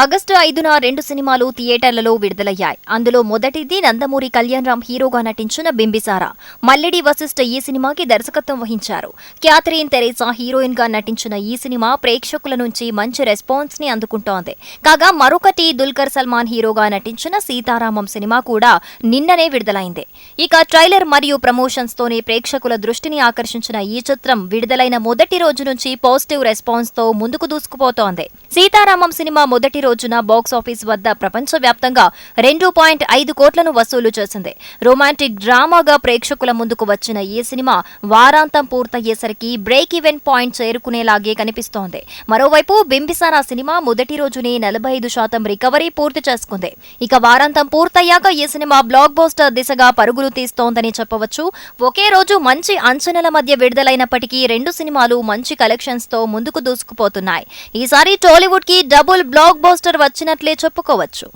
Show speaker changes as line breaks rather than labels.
August ఐదున రెండు సినిమాలు థియేటర్లలో విడుదలయ్యాయి. అందులో మొదటిది నందమూరి కళ్యాణ్ రామ్ హీరోగా నటించిన బింబిసారా. మల్లెడి వశిష్ఠ ఈ సినిమాకి దర్శకత్వం వహించారు. క్యాథరిన్ తెరేసా హీరోయిన్గా నటించిన ఈ సినిమా ప్రేక్షకుల నుంచి మంచి రెస్పాన్స్ని అందుకుంటోంది. కాగా మరొకటి దుల్కర్ సల్మాన్ హీరోగా నటించిన సీతారామం సినిమా కూడా నిన్ననే విడుదలైంది. ఇక ట్రైలర్ మరియు ప్రమోషన్స్ తోనే ప్రేక్షకుల దృష్టిని ఆకర్షించిన ఈ చిత్రం విడుదలైన మొదటి రోజు నుంచి పాజిటివ్ రెస్పాన్స్తో ముందుకు దూసుకుపోతోంది. సీతారామం సినిమా మొదటి రోజున బాక్స్ ఆఫీస్ వద్ద ప్రపంచవ్యాప్తంగా రెండు పాయింట్ ఐదు కోట్లను వసూలు చేసింది. రొమాంటిక్ డ్రామాగా ప్రేక్షకుల ముందుకు వచ్చిన ఈ సినిమా వారాంతం పూర్తయ్యేసరికి బ్రేక్ ఈవెన్ పాయింట్ చేరుకునేలాగే కనిపిస్తోంది. మరోవైపు బింబిసారా సినిమా మొదటి రోజునే నలభై ఐదు శాతం రికవరీ పూర్తి చేసుకుంది. ఇక వారాంతం పూర్తయ్యాక ఈ సినిమా బ్లాక్ బోస్టర్ దిశగా పరుగులు తీస్తోందని చెప్పవచ్చు. ఒకే రోజు మంచి అంచనాల మధ్య విడుదలైనప్పటికీ రెండు సినిమాలు మంచి కలెక్షన్స్తో ముందుకు దూసుకుపోతున్నాయి. ఈసారి టాలీవుడ్కి డబుల్ బ్లాక్ బోస్టర్ వచ్చినట్లే చెప్పుకోవచ్చు.